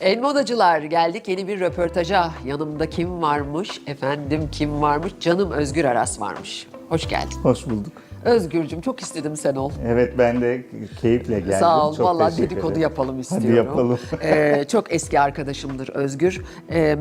Elmodacılar geldik yeni bir röportaja. Yanımda kim varmış? Efendim kim varmış? Canım Özgür Aras varmış. Hoş geldin. Hoş bulduk. Özgürcüm çok istedim sen ol. Evet ben de keyifle geldim. Sağ ol. Çok Vallahi dedikodu ederim. yapalım istiyorum. Hadi yapalım. Ee, çok eski arkadaşımdır Özgür. Ee,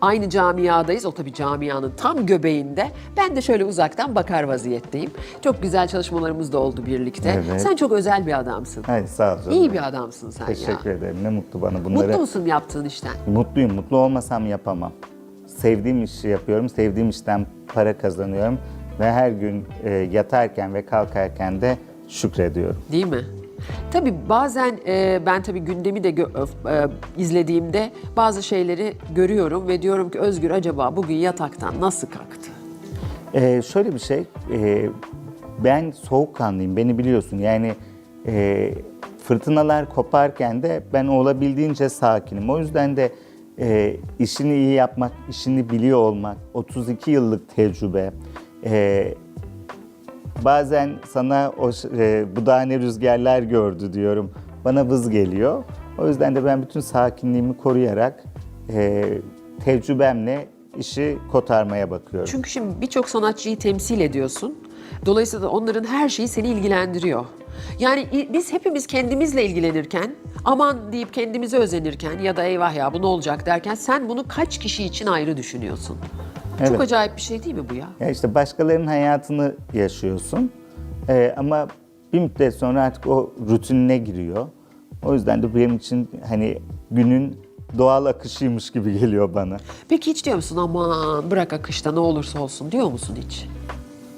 aynı camiadayız. O tabii camianın tam göbeğinde. Ben de şöyle uzaktan bakar vaziyetteyim. Çok güzel çalışmalarımız da oldu birlikte. Evet. Sen çok özel bir adamsın. Hayır sağ ol canım. İyi bir adamsın sen Teşekkür ya. ederim. Ne mutlu bana bunları. Mutlu musun yaptığın işten? Mutluyum. Mutlu olmasam yapamam. Sevdiğim işi yapıyorum. Sevdiğim işten para kazanıyorum. Ve her gün e, yatarken ve kalkarken de şükrediyorum. Değil mi? Tabii bazen e, ben tabii gündemi de öf- e, izlediğimde bazı şeyleri görüyorum ve diyorum ki Özgür acaba bugün yataktan nasıl kalktı? Ee, şöyle bir şey, e, ben soğukkanlıyım, beni biliyorsun. Yani e, fırtınalar koparken de ben olabildiğince sakinim. O yüzden de e, işini iyi yapmak, işini biliyor olmak, 32 yıllık tecrübe, e, bazen sana o e, bu daha ne rüzgarlar gördü diyorum, bana vız geliyor. O yüzden de ben bütün sakinliğimi koruyarak e, tecrübemle işi kotarmaya bakıyorum. Çünkü şimdi birçok sanatçıyı temsil ediyorsun. Dolayısıyla onların her şeyi seni ilgilendiriyor. Yani biz hepimiz kendimizle ilgilenirken, aman deyip kendimize özenirken ya da eyvah ya bu ne olacak derken sen bunu kaç kişi için ayrı düşünüyorsun. Çok Evet. acayip bir şey değil mi bu ya? Ya işte başkalarının hayatını yaşıyorsun Ee, ama bir müddet sonra artık o rutinine giriyor. O yüzden de benim için hani günün doğal akışıymış gibi geliyor bana. Peki hiç diyor musun aman bırak akışta ne olursa olsun diyor musun hiç?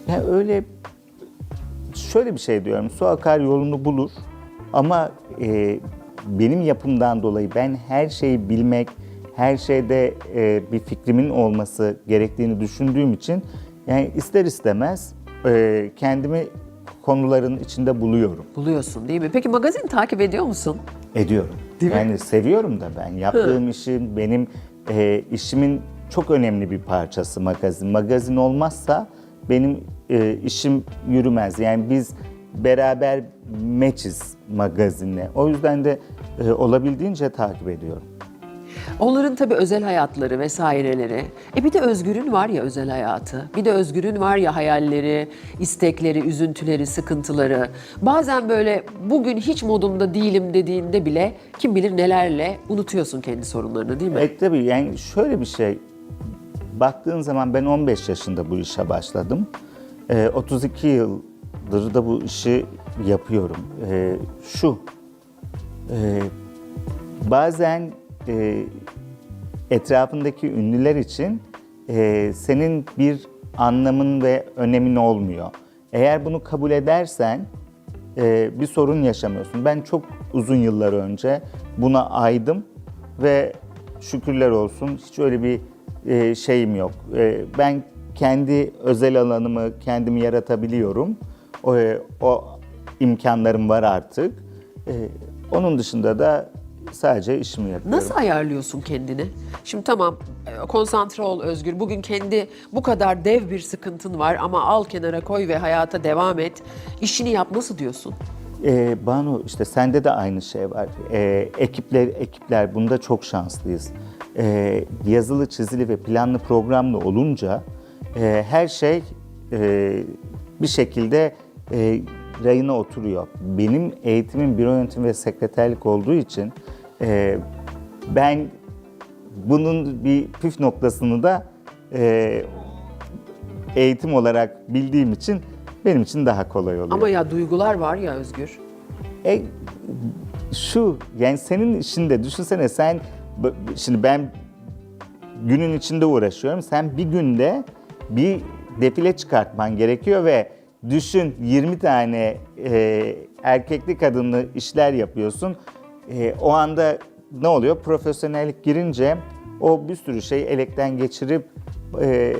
Ya öyle şöyle bir şey diyorum. Su akar yolunu bulur. Ama e, benim yapımdan dolayı ben her şeyi bilmek, her şeyde e, bir fikrimin olması gerektiğini düşündüğüm için yani ister istemez e, kendimi konuların içinde buluyorum. Buluyorsun değil mi? Peki magazin takip ediyor musun? Ediyorum. Değil mi? yani seviyorum da ben. Yaptığım işim benim e, işimin çok önemli bir parçası magazin. Magazin olmazsa benim e, işim yürümez. Yani biz beraber meçiz magazinle. O yüzden de e, olabildiğince takip ediyorum. Onların tabii özel hayatları vesaireleri. E bir de Özgür'ün var ya özel hayatı. Bir de Özgür'ün var ya hayalleri, istekleri, üzüntüleri, sıkıntıları. Bazen böyle bugün hiç modumda değilim dediğinde bile kim bilir nelerle unutuyorsun kendi sorunlarını değil mi? E tabii yani şöyle bir şey. Baktığın zaman ben 15 yaşında bu işe başladım. E, 32 yıldır da bu işi yapıyorum. E, şu, e, bazen e, etrafındaki ünlüler için e, senin bir anlamın ve önemin olmuyor. Eğer bunu kabul edersen e, bir sorun yaşamıyorsun. Ben çok uzun yıllar önce buna aydım ve şükürler olsun hiç öyle bir e, şeyim yok. E, ben kendi özel alanımı kendimi yaratabiliyorum. O, e, o imkanlarım var artık. E, onun dışında da sadece işimi yapıyorum. Nasıl ayarlıyorsun kendini? Şimdi tamam e, konsantre ol Özgür. Bugün kendi bu kadar dev bir sıkıntın var ama al kenara koy ve hayata devam et. İşini yap nasıl diyorsun? Ee, Banu işte sende de aynı şey var. Ee, ekipler ekipler bunda çok şanslıyız. Ee, yazılı, çizili ve planlı programlı olunca e, her şey e, bir şekilde e, rayına oturuyor. Benim eğitimim büro yönetimi ve sekreterlik olduğu için e, ben bunun bir püf noktasını da e, eğitim olarak bildiğim için benim için daha kolay oluyor. Ama ya duygular var ya Özgür. E, şu yani senin işinde düşünsene sen şimdi ben günün içinde uğraşıyorum. Sen bir günde bir defile çıkartman gerekiyor ve düşün 20 tane e, erkekli kadınlı işler yapıyorsun. E, o anda ne oluyor? Profesyonellik girince o bir sürü şey elekten geçirip e,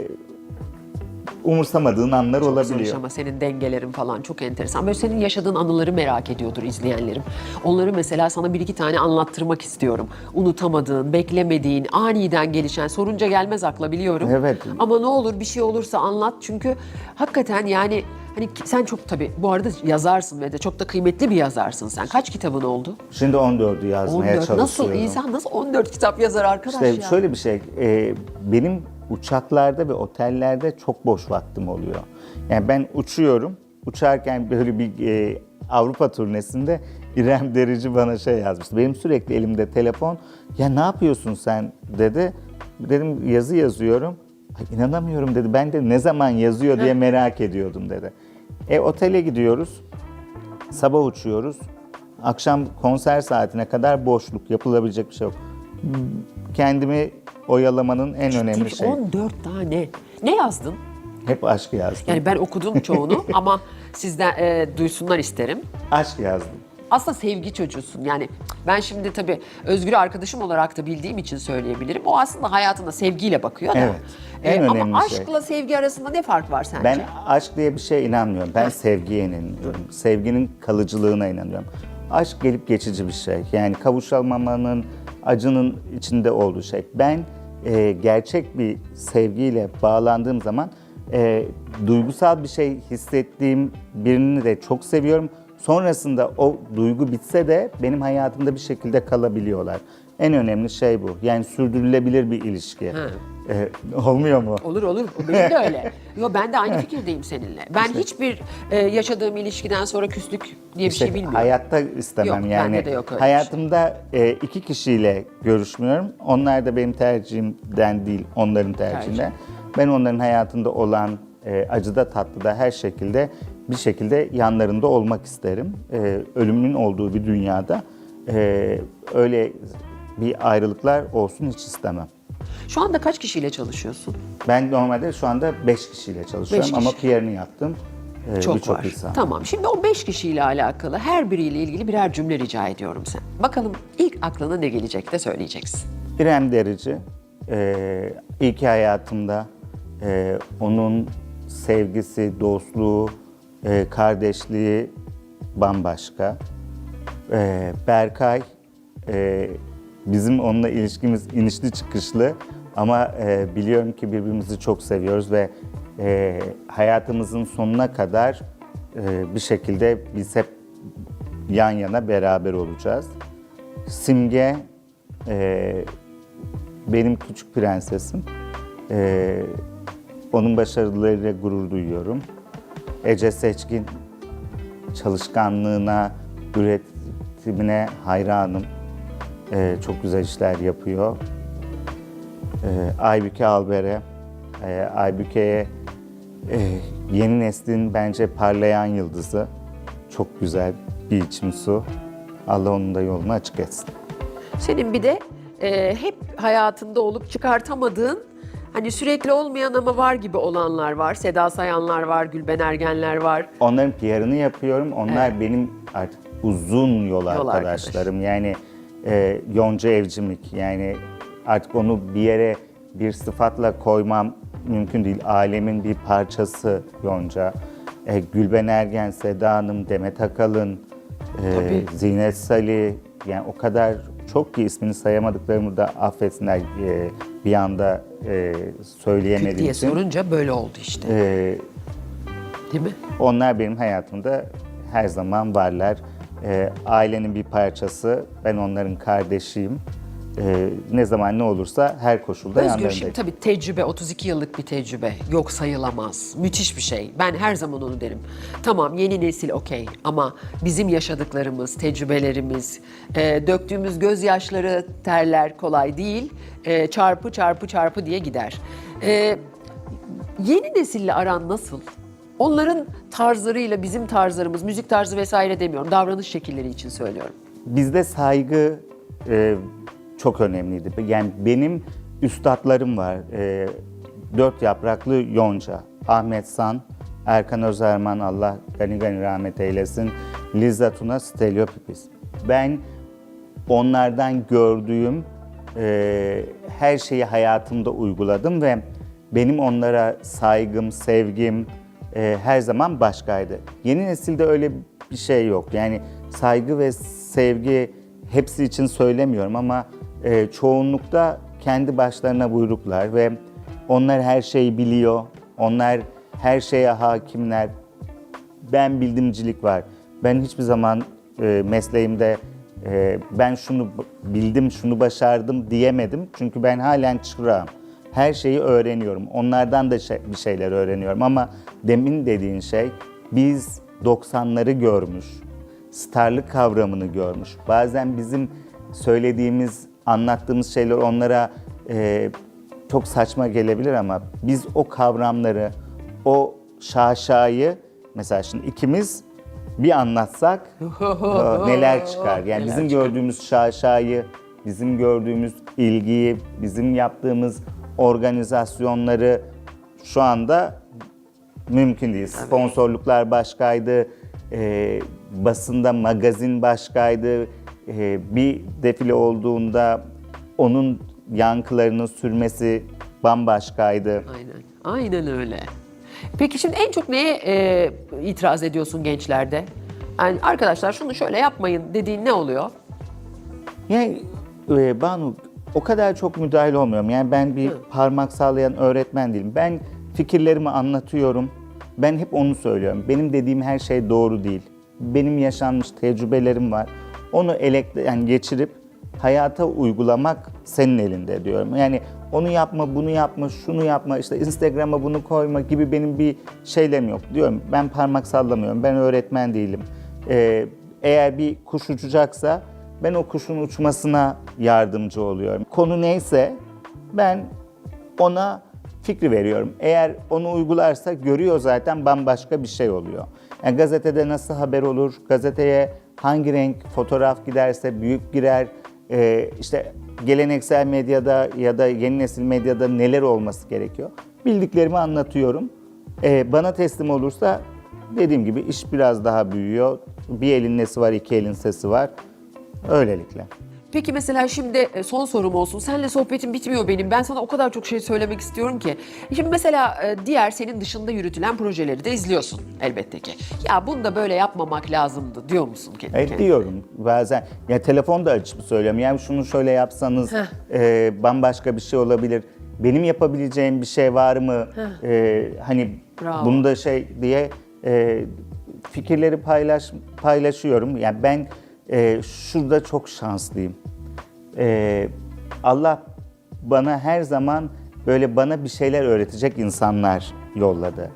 umursamadığın anlar Çok olabiliyor. ama senin dengelerin falan çok enteresan. Böyle senin yaşadığın anıları merak ediyordur izleyenlerim. Onları mesela sana bir iki tane anlattırmak istiyorum. Unutamadığın, beklemediğin, aniden gelişen, sorunca gelmez akla biliyorum. Evet. Ama ne olur bir şey olursa anlat çünkü hakikaten yani Hani sen çok tabii bu arada yazarsın ve de çok da kıymetli bir yazarsın sen. Kaç kitabın oldu? Şimdi 14'ü yazmaya 14. çalışıyorum. Nasıl insan nasıl 14 kitap yazar arkadaş İşte ya? şöyle bir şey, e, benim uçaklarda ve otellerde çok boş vaktim oluyor. Yani ben uçuyorum, uçarken böyle bir e, Avrupa turnesinde İrem Derici bana şey yazmıştı. Benim sürekli elimde telefon, ya ne yapıyorsun sen dedi. Dedim yazı yazıyorum. Ay, inanamıyorum dedi. Ben de ne zaman yazıyor diye merak ediyordum dedi. E otele gidiyoruz. Sabah uçuyoruz. Akşam konser saatine kadar boşluk, yapılabilecek bir şey yok. Kendimi oyalamanın en önemli Ciddi, şey. 14 tane. Ne yazdın? Hep aşk yazdım. Yani ben okudum çoğunu ama sizden e, duysunlar isterim. Aşk yazdım. Aslında sevgi çocuğusun. Yani ben şimdi tabii Özgür'ü arkadaşım olarak da bildiğim için söyleyebilirim. O aslında hayatına sevgiyle bakıyor da. Evet. En ama önemli şey. aşkla sevgi arasında ne fark var sence? Ben aşk diye bir şeye inanmıyorum. Ben sevgiye inanıyorum. Sevginin kalıcılığına inanıyorum. Aşk gelip geçici bir şey. Yani kavuşamamanın, acının içinde olduğu şey. Ben e, gerçek bir sevgiyle bağlandığım zaman e, duygusal bir şey hissettiğim birini de çok seviyorum. Sonrasında o duygu bitse de benim hayatımda bir şekilde kalabiliyorlar. En önemli şey bu. Yani sürdürülebilir bir ilişki. Ha. E, olmuyor mu? Olur olur. Benim de öyle. Yo ben de aynı fikirdeyim seninle. Ben hiçbir e, yaşadığım ilişkiden sonra küslük diye bir İşte şey bilmiyorum. Hayatta istemem Yok, yani. bende de yok öyle bir Hayatımda e, iki kişiyle görüşmüyorum. Onlar da benim tercihimden değil, onların tercihinden. Ben onların hayatında olan e, acıda tatlıda her şekilde bir şekilde yanlarında olmak isterim. E, ölümün olduğu bir dünyada e, öyle bir ayrılıklar olsun hiç istemem. Şu anda kaç kişiyle çalışıyorsun? Ben normalde şu anda beş kişiyle çalışıyorum Beş ama kişi. Pierre'ini yaptım. E, Çok var. insan. Tamam. Şimdi o beş kişiyle alakalı her biriyle ilgili birer cümle rica ediyorum sen. Bakalım ilk aklına ne gelecek de söyleyeceksin. İrem Derici, e, ki hayatımda e, onun sevgisi, dostluğu, e, kardeşliği bambaşka. E, Berkay, e, bizim onunla ilişkimiz inişli çıkışlı ama e, biliyorum ki birbirimizi çok seviyoruz ve e, hayatımızın sonuna kadar e, bir şekilde biz hep yan yana beraber olacağız. Simge, e, benim küçük prensesim. Ee, onun başarılarıyla gurur duyuyorum. Ece Seçkin çalışkanlığına, üretimine hayranım. Ee, çok güzel işler yapıyor. Ee, Aybüke Alber'e, e, Aybüke'ye e, yeni neslin bence parlayan yıldızı. Çok güzel bir içim su. Allah onun da yolunu açık etsin. Senin bir de e, hep hayatında olup çıkartamadığın hani sürekli olmayan ama var gibi olanlar var. Seda Sayanlar var, Gülben Ergenler var. Onların PR'ını yapıyorum. Onlar benim artık uzun yol, arkadaşlarım. Yani e, Yonca Evcimik. Yani artık onu bir yere bir sıfatla koymam mümkün değil. Alemin bir parçası Yonca. E, Gülben Ergen, Seda Hanım, Demet Akalın, e, Tabii. Zinet Salih. Yani o kadar çok ki ismini sayamadıklarımı da affetsinler e, bir anda e, Küt söyleyemediğim diye için. sorunca böyle oldu işte. E, Değil mi? onlar benim hayatımda her zaman varlar. Ee, ailenin bir parçası, ben onların kardeşiyim. Ee, ne zaman ne olursa her koşulda Özgür yanlarındayım. şimdi tabii tecrübe, 32 yıllık bir tecrübe. Yok sayılamaz. Müthiş bir şey. Ben her zaman onu derim. Tamam yeni nesil okey ama bizim yaşadıklarımız, tecrübelerimiz, e, döktüğümüz gözyaşları, terler kolay değil. E, çarpı çarpı çarpı diye gider. E, yeni nesille aran nasıl? Onların tarzlarıyla bizim tarzlarımız, müzik tarzı vesaire demiyorum. Davranış şekilleri için söylüyorum. Bizde saygı e, çok önemliydi. Yani benim üstadlarım var. E, dört yapraklı Yonca, Ahmet San, Erkan Özerman Allah gani gani rahmet eylesin, Liza Tuna, Stelio Pipis. Ben onlardan gördüğüm e, her şeyi hayatımda uyguladım ve benim onlara saygım, sevgim e, her zaman başkaydı. Yeni nesilde öyle bir şey yok. Yani saygı ve sevgi hepsi için söylemiyorum ama e, çoğunlukta kendi başlarına buyruklar ve onlar her şeyi biliyor. Onlar her şeye hakimler. ben bildimcilik var. Ben hiçbir zaman e, mesleğimde e, ben şunu bildim, şunu başardım diyemedim. Çünkü ben halen çırağım. Her şeyi öğreniyorum. Onlardan da şey- bir şeyler öğreniyorum ama demin dediğin şey biz 90'ları görmüş, starlık kavramını görmüş. Bazen bizim söylediğimiz, anlattığımız şeyler onlara e, çok saçma gelebilir ama biz o kavramları, o şaşayı mesela şimdi ikimiz bir anlatsak e, neler çıkar? Yani bizim gördüğümüz şaşayı, bizim gördüğümüz ilgiyi, bizim yaptığımız organizasyonları şu anda mümkün değil. Sponsorluklar başkaydı, e, basında magazin başkaydı. E, bir defile olduğunda onun yankılarının sürmesi bambaşkaydı. Aynen. Aynen öyle. Peki şimdi en çok neye e, itiraz ediyorsun gençlerde? Yani arkadaşlar şunu şöyle yapmayın dediğin ne oluyor? Yani e, Banu o kadar çok müdahil olmuyorum. Yani ben bir parmak sallayan öğretmen değilim. Ben fikirlerimi anlatıyorum. Ben hep onu söylüyorum. Benim dediğim her şey doğru değil. Benim yaşanmış tecrübelerim var. Onu elekte yani geçirip hayata uygulamak senin elinde diyorum. Yani onu yapma, bunu yapma, şunu yapma, işte Instagram'a bunu koyma gibi benim bir şeylerim yok. Diyorum ben parmak sallamıyorum. Ben öğretmen değilim. Ee, eğer bir kuş uçacaksa ben o kuşun uçmasına yardımcı oluyorum. Konu neyse ben ona fikri veriyorum. Eğer onu uygularsa görüyor zaten bambaşka bir şey oluyor. Yani gazetede nasıl haber olur, gazeteye hangi renk fotoğraf giderse büyük girer, Ee, işte geleneksel medyada ya da yeni nesil medyada neler olması gerekiyor. Bildiklerimi anlatıyorum. Ee, bana teslim olursa dediğim gibi iş biraz daha büyüyor. Bir elin nesi var, iki elin sesi var. Öylelikle. Peki mesela şimdi e, son sorum olsun. Seninle sohbetim bitmiyor benim. Ben sana o kadar çok şey söylemek istiyorum ki. Şimdi mesela e, diğer senin dışında yürütülen projeleri de izliyorsun elbette ki. Ya bunu da böyle yapmamak lazımdı diyor musun kendi Evet kendine? diyorum bazen. Ya telefon da açıp söylüyorum. Yani şunu şöyle yapsanız Heh. e, bambaşka bir şey olabilir. Benim yapabileceğim bir şey var mı? E, hani Bravo. bunda şey diye e, fikirleri paylaş paylaşıyorum. Yani ben e, şurada çok şanslıyım. E, Allah bana her zaman böyle bana bir şeyler öğretecek insanlar yolladı.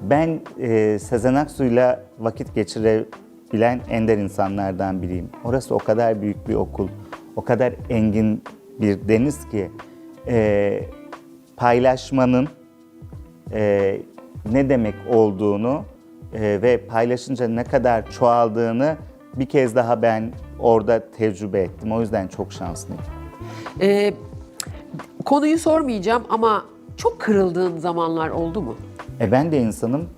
Ben e, Sezen Aksu'yla vakit geçirebilen ender insanlardan biriyim. Orası o kadar büyük bir okul, o kadar engin bir deniz ki e, paylaşmanın e, ne demek olduğunu e, ve paylaşınca ne kadar çoğaldığını bir kez daha ben orada tecrübe ettim. O yüzden çok şanslıyım. E, konuyu sormayacağım ama çok kırıldığın zamanlar oldu mu? E ben de insanım.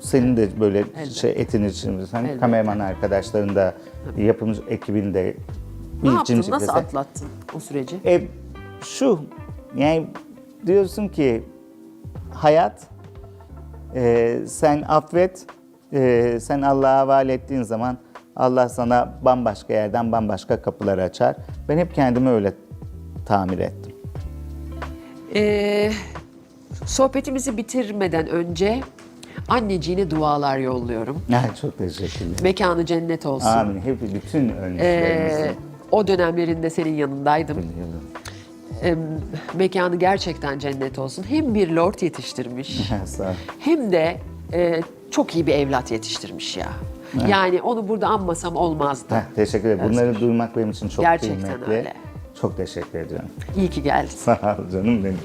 Senin de böyle şey etin içinde, Elbette. kameraman arkadaşların da, yapımcı ekibinde Ne yaptın? Nasıl dese- atlattın o süreci? E şu, yani diyorsun ki hayat, e, sen affet, e, sen Allah'a havale ettiğin zaman Allah sana bambaşka yerden bambaşka kapılar açar. Ben hep kendimi öyle tamir ettim. Ee, sohbetimizi bitirmeden önce anneciğine dualar yolluyorum. Çok teşekkürler. Mekanı cennet olsun. Amin. Hep bütün Ee, önlüklerimizi. o dönemlerinde senin yanındaydım. Ee, mekanı gerçekten cennet olsun. Hem bir lord yetiştirmiş Sağ ol. hem de e, çok iyi bir evlat yetiştirmiş ya. Yani onu burada anmasam olmazdı. Heh, teşekkür ederim. Bunları duymak benim için çok Gerçekten kıymetli. öyle. Çok teşekkür ediyorum. İyi ki geldin. Sağ ol canım benim.